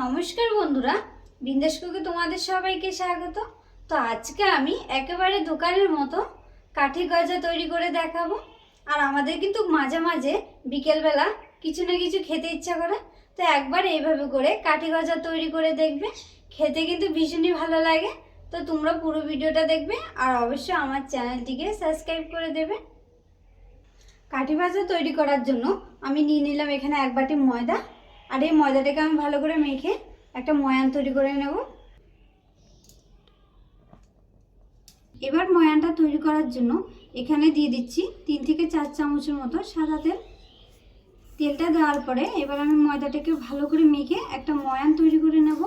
নমস্কার বন্ধুরা বিন্দাসকুকে তোমাদের সবাইকে স্বাগত। তো আজকে আমি একেবারে দোকানের মতো কাঠি গজা তৈরি করে দেখাবো। আর আমাদের কিন্তু মাঝে মাঝে বিকেলবেলা কিছু না কিছু খেতে ইচ্ছা করে, তো একবার এইভাবে করে কাঠি গজা তৈরি করে দেখবে। খেতে কিন্তু ভীষণই ভালো লাগে। তো তোমরা পুরো ভিডিওটা দেখবে আর অবশ্যই আমার চ্যানেলটিকে সাবস্ক্রাইব করে দেবে। কাঠি ভাজা তৈরি করার জন্য আমি নিয়ে নিলাম এখানে এক বাটি ময়দা। আর এই ময়দাটাকে আমি ভালো করে মেখে একটা ময়ান তৈরি করে নেব। এবার ময়ানটা তৈরি করার জন্য এখানে দিয়ে দিচ্ছি তিন থেকে চার চামচের মতো সাদা তেল। তেলটা দেওয়ার পরে এবার আমি ময়দাটাকে ভালো করে মেখে একটা ময়ান তৈরি করে নেব।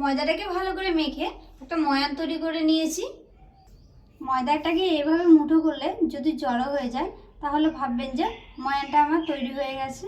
ময়দাটাকে ভালো করে মেখে একটা ময়ান তৈরি করে নিয়েছি। ময়দাটাকে এভাবে মুঠো করলে যদি জড়ো হয়ে যায়, তাহলে ভাববেন যে ময়দাটা আমার তৈরি হয়ে গেছে।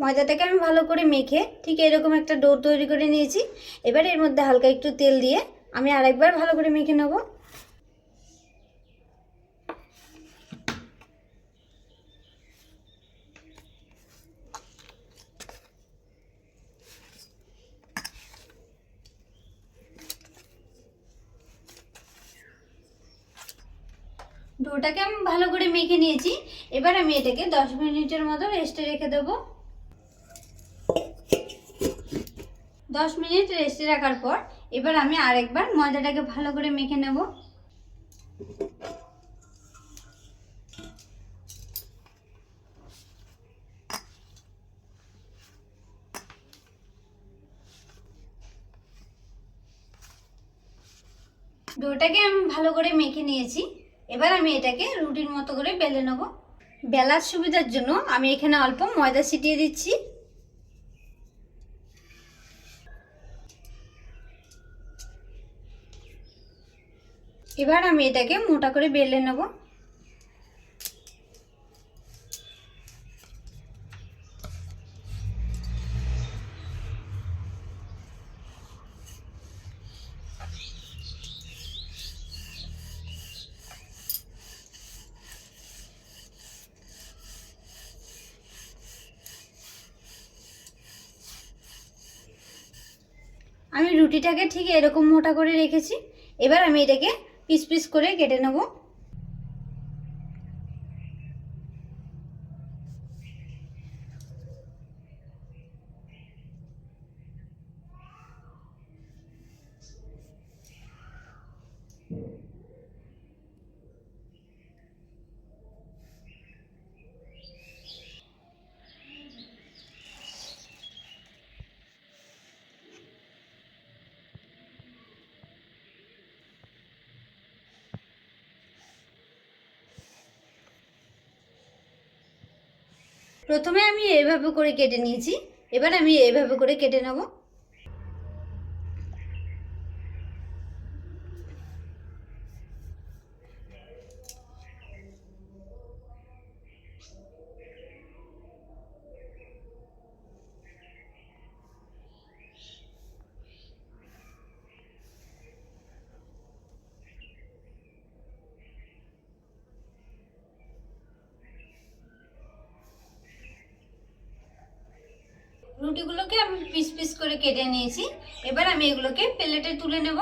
ময়দাটাকে আমি ভালো করে মেখে ঠিক এরকম একটা ডো তৈরি করে নিয়েছি। এবার এর মধ্যে হালকা একটু তেল দিয়ে আমি আরেকবার ভালো করে মেখে নেব। ডোটাকে আমি ভালো করে মেখে নিয়েছি। এবার আমি এটাকে দশ মিনিটের মতো রেস্টে রেখে দেবো। দশ মিনিট রেস্টে রাখার পর এবার আমি আরেকবার ময়দাটাকে ভালো করে মেখে নেব। ডোটাকে আমি ভালো করে মেখে নিয়েছি। এবার আমি এটাকে রুটির মতো করে বেলে নেব। বেলার সুবিধার জন্য আমি এখানে অল্প ময়দা ছিটিয়ে দিচ্ছি। এবার আমি এটাকে মোটা করে বেলে নেব। আমি রুটিটাকে ঠিক এরকম মোটা করে রেখেছি। এবার আমি এটাকে পিস পিস করে কেটে নেব। প্রথমে আমি এইভাবে করে কেটে নিয়েছি এবার আমি এইভাবে করে কেটে নেব। রুটিগুলোকে আমি পিস পিস করে কেটে নিয়েছি। এবার আমি এগুলোকে প্লেটে তুলে নেব।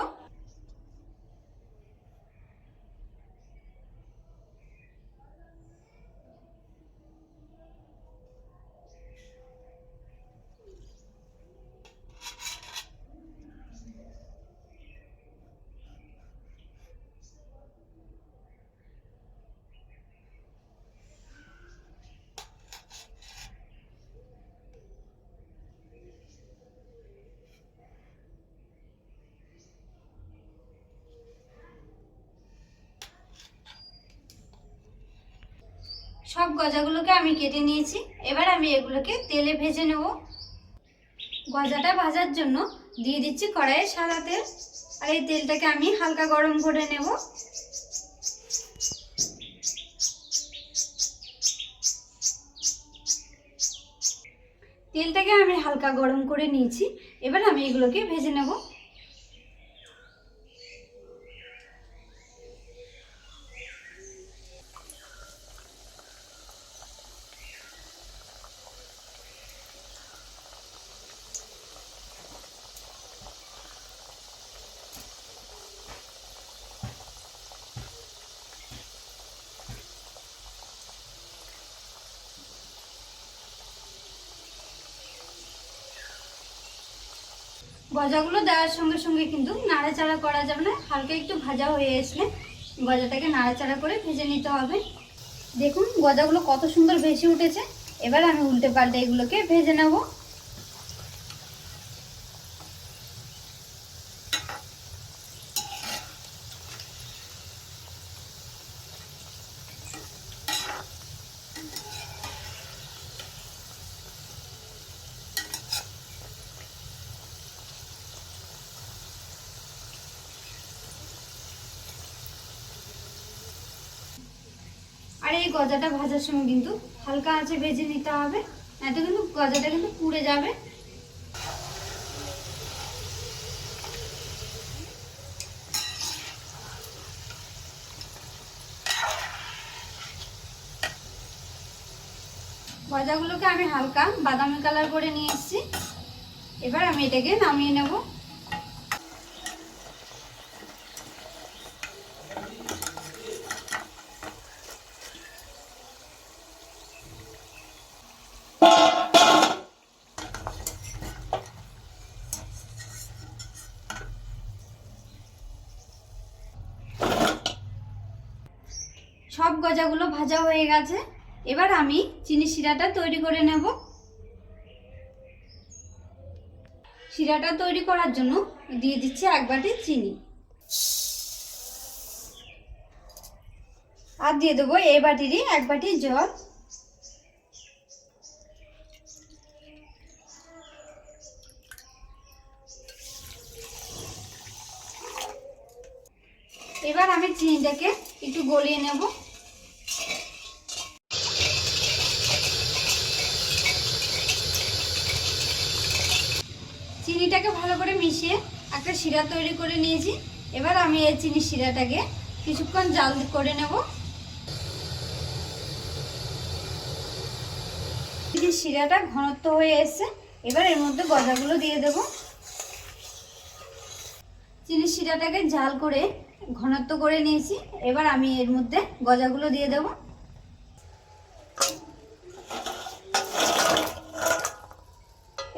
সব গজাগুলোকে আমি কেটে নিয়েছি। এবার আমি এগুলোকে তেলে ভেজে নেব। গজাটা ভাজার জন্য দিয়ে দিচ্ছি কড়াইয়ে সাদা তেল আর এই তেলটাকে আমি হালকা গরম করে নেব। তেলটাকে আমি হালকা গরম করে নিয়েছি। এবার আমি এগুলোকে ভেজে নেব। গজাগুলো দেওয়ার সঙ্গে সঙ্গে কিন্তু নাড়াচাড়া করা যাবে না। হালকা একটু ভাজা হয়ে আসলে গজাটাকে নাড়াচাড়া করে ভেজে নিতে হবে। দেখুন গজাগুলো কত সুন্দর ভেসে উঠেছে। এবার আমি উল্টে পাল্টে এগুলোকে ভেজে নেব। আর এই গজাটা ভাজার সময় কিন্তু হালকা আঁচে ভেজে নিতে হবে। এত কিন্তু গজাটা কিন্তু পুড়ে যাবে। গজাগুলোকে আমি হালকা বাদামি কালার করে নিয়ে এসেছি। এবার আমি এটাকে নামিয়ে নেব। সব গজাগুলো ভাজা হয়ে গেছে। এবার আমি চিনি শিরাটা তৈরি করে নেব। শিরাটা তৈরি করার জন্য দিয়ে দিচ্ছি এক বাটি চিনি। আর দিয়ে দেবো এই বাটিরই এক বাটি জল। এবার আমি চিনিটাকে একটু গলিয়ে নেব। চিনিটাকে ভালো করে মিশিয়ে একটা শিরা তৈরি করে নিয়েছি। এবার আমি এই চিনি শিরাটাকে কিছুক্ষণ জাল করে নেব। চিনি শিরাটা ঘনত্ব হয়ে এসছে, এবার এর মধ্যে গজাগুলো দিয়ে দেব। চিনি শিরাটাকে জাল করে ঘনত্ব করে নিয়েছি, এবার আমি এর মধ্যে গজাগুলো দিয়ে দেব।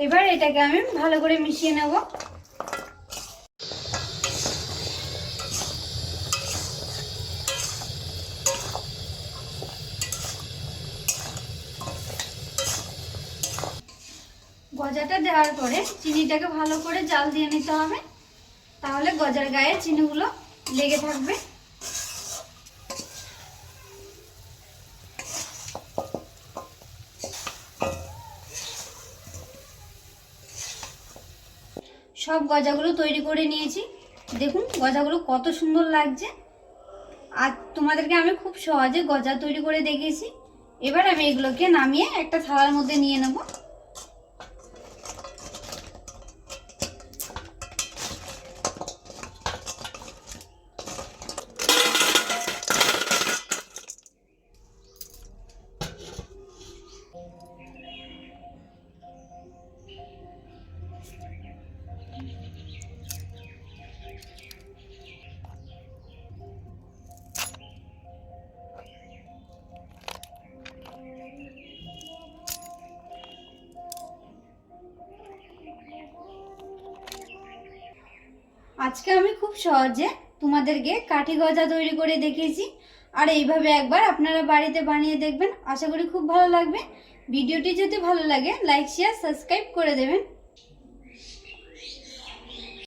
এবার এটাকে আমি ভালো করে মিশিয়ে নেব। গজাটা দেওয়ার পরে চিনিটাকে ভালো করে জাল দিয়ে নিতে হবে। তাহলে গজার গায়ে চিনিগুলো লেগে থাকবে। সব গজাগুলো তৈরি করে নিয়েছি। দেখুন গজাগুলো কত সুন্দর লাগছে। আর তোমাদেরকে আমি খুব সহজে গজা তৈরি করে দেখিয়েছি। এবার আমি এগুলোকে নামিয়ে একটা থালার মধ্যে নিয়ে নেব। আজকে আমি খুব সহজে তোমাদেরকে কাঠি গজা তৈরি করে দেখিয়েছি। আর এইভাবে একবার আপনারা বাড়িতে বানিয়ে দেখবেন। আশা করি খুব ভালো লাগবে। ভিডিওটি যদি ভালো লাগে লাইক শেয়ার সাবস্ক্রাইব করে দেবেন।